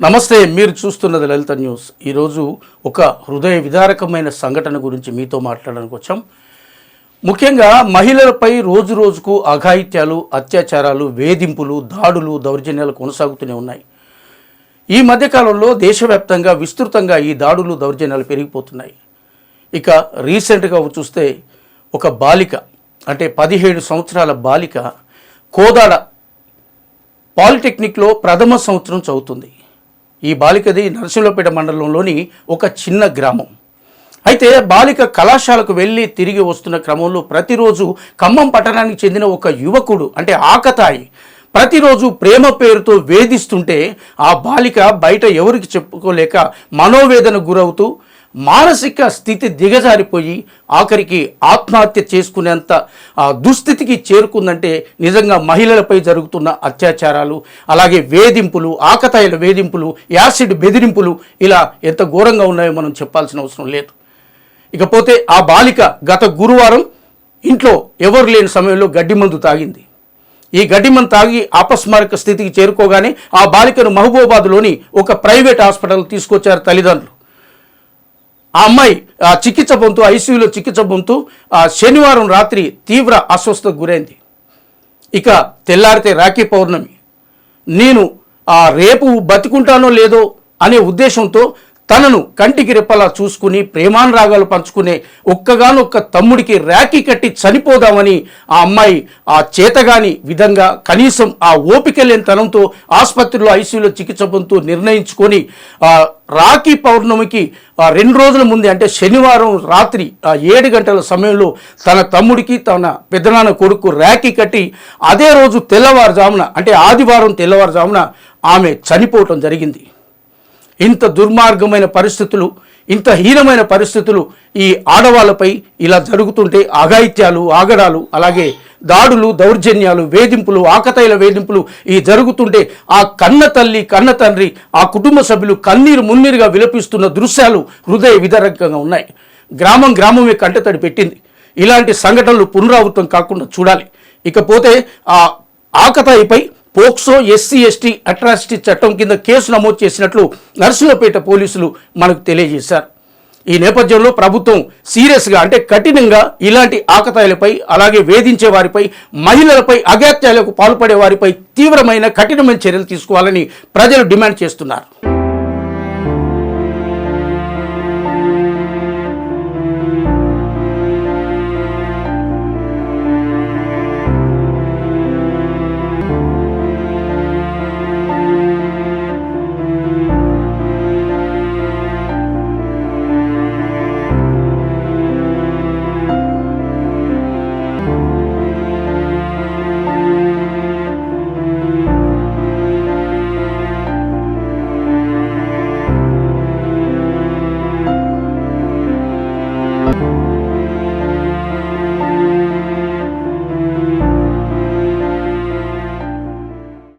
నమస్తే మీరు చూస్తున్నది లలిత న్యూస్. ఈరోజు ఒక హృదయ విదారకమైన సంఘటన గురించి మీతో మాట్లాడడానికి వచ్చాం. ముఖ్యంగా మహిళలపై రోజు రోజుకు అఘాయిత్యాలు అత్యాచారాలు వేధింపులు దాడులు దౌర్జన్యాలు కొనసాగుతూనే ఉన్నాయి. ఈ మధ్యకాలంలో దేశవ్యాప్తంగా విస్తృతంగా ఈ దాడులు దౌర్జన్యాలు పెరిగిపోతున్నాయి. ఇక రీసెంట్గా చూస్తే ఒక బాలిక అంటే పదిహేడు సంవత్సరాల బాలిక కోదాడ పాలిటెక్నిక్లో ప్రథమ సంవత్సరం చదువుతుంది. ఈ బాలికది నరసింహపేట మండలంలోని ఒక చిన్న గ్రామం. అయితే బాలిక కళాశాలకు వెళ్ళి తిరిగి వస్తున్న క్రమంలో ప్రతిరోజు ఖమ్మం పట్టణానికి చెందిన ఒక యువకుడు అంటే ఆకతాయి ప్రతిరోజు ప్రేమ పేరుతో వేధిస్తుంటే ఆ బాలిక బయట ఎవరికి చెప్పుకోలేక మనోవేదన గురవుతూ మానసిక స్థితి దిగజారిపోయి ఆఖరికి ఆత్మహత్య చేసుకునేంత ఆ, దుస్థితికి చేరుకుందంటే నిజంగా మహిళలపై జరుగుతున్న అత్యాచారాలు అలాగే వేధింపులు ఆకతాయిల వేధింపులు యాసిడ్ బెదిరింపులు ఇలా ఎంత ఘోరంగా ఉన్నాయో మనం చెప్పాల్సిన అవసరం లేదు. ఇకపోతే ఆ బాలిక గత గురువారం ఇంట్లో ఎవరు లేని సమయంలో గడ్డి మందు తాగింది. ఈ గడ్డి మందు తాగి అపస్మారక స్థితికి చేరుకోగానే ఆ బాలికను మహబూబాబాద్లోని ఒక ప్రైవేట్ హాస్పిటల్ తీసుకొచ్చారు తల్లిదండ్రులు. ఆ అమ్మాయి ఆ చికిత్స పొందుతూ ఐసీయూలో చికిత్స పొందుతూ ఆ శనివారం రాత్రి తీవ్ర అస్వస్థతకు గురైంది. ఇక తెల్లారితే రాఖీ పౌర్ణమి. నేను ఆ రేపు బతికుంటానో లేదో అనే ఉద్దేశంతో తనను కంటికి రెప్పలా చూసుకుని ప్రేమానురాగాలు పంచుకునే ఒక్కగానొక్క తమ్ముడికి ర్యాకీ కట్టి చనిపోదామని ఆ అమ్మాయి ఆ చేతగాని విధంగా కనీసం ఆ ఓపిక లేని తనంతో ఆసుపత్రిలో ఐసీయూలో చికిత్స పొందుతూ నిర్ణయించుకొని ఆ రాఖీ పౌర్ణమికి రెండు రోజుల ముందే అంటే శనివారం రాత్రి ఆ ఏడు గంటల సమయంలో తన తమ్ముడికి తన పెద్దనాన్న కొడుకు ర్యాకీ కట్టి అదే రోజు తెల్లవారుజామున అంటే ఆదివారం తెల్లవారుజామున ఆమె చనిపోవటం జరిగింది. ఇంత దుర్మార్గమైన పరిస్థితులు ఇంత హీనమైన పరిస్థితులు ఈ ఆడవాళ్ళపై ఇలా జరుగుతుంటే అఘాయిత్యాలు ఆగడాలు అలాగే దాడులు దౌర్జన్యాలు వేధింపులు ఆకతైల వేధింపులు ఈ జరుగుతుంటే ఆ కన్న తల్లి కన్న తండ్రి ఆ కుటుంబ సభ్యులు కన్నీరు మున్నీరుగా విలపిస్తున్న దృశ్యాలు హృదయ విదరకంగా ఉన్నాయి. గ్రామం గ్రామమే కంటతడి పెట్టింది. ఇలాంటి సంఘటనలు పునరావృతం కాకుండా చూడాలి. ఇకపోతే ఆ ఆకతాయిపై పోక్సో ఎస్సీ ఎస్టీ అట్రాసిటీ చట్టం కింద కేసు నమోదు చేసినట్లు నర్సులపేట పోలీసులు మనకు తెలియజేశారు. ఈ నేపథ్యంలో ప్రభుత్వం సీరియస్గా అంటే కఠినంగా ఇలాంటి ఆకతాయిలపై అలాగే వేధించే వారిపై మహిళలపై అగాత్యాలకు పాల్పడే వారిపై తీవ్రమైన కఠినమైన చర్యలు తీసుకోవాలని ప్రజలు డిమాండ్ చేస్తున్నారు.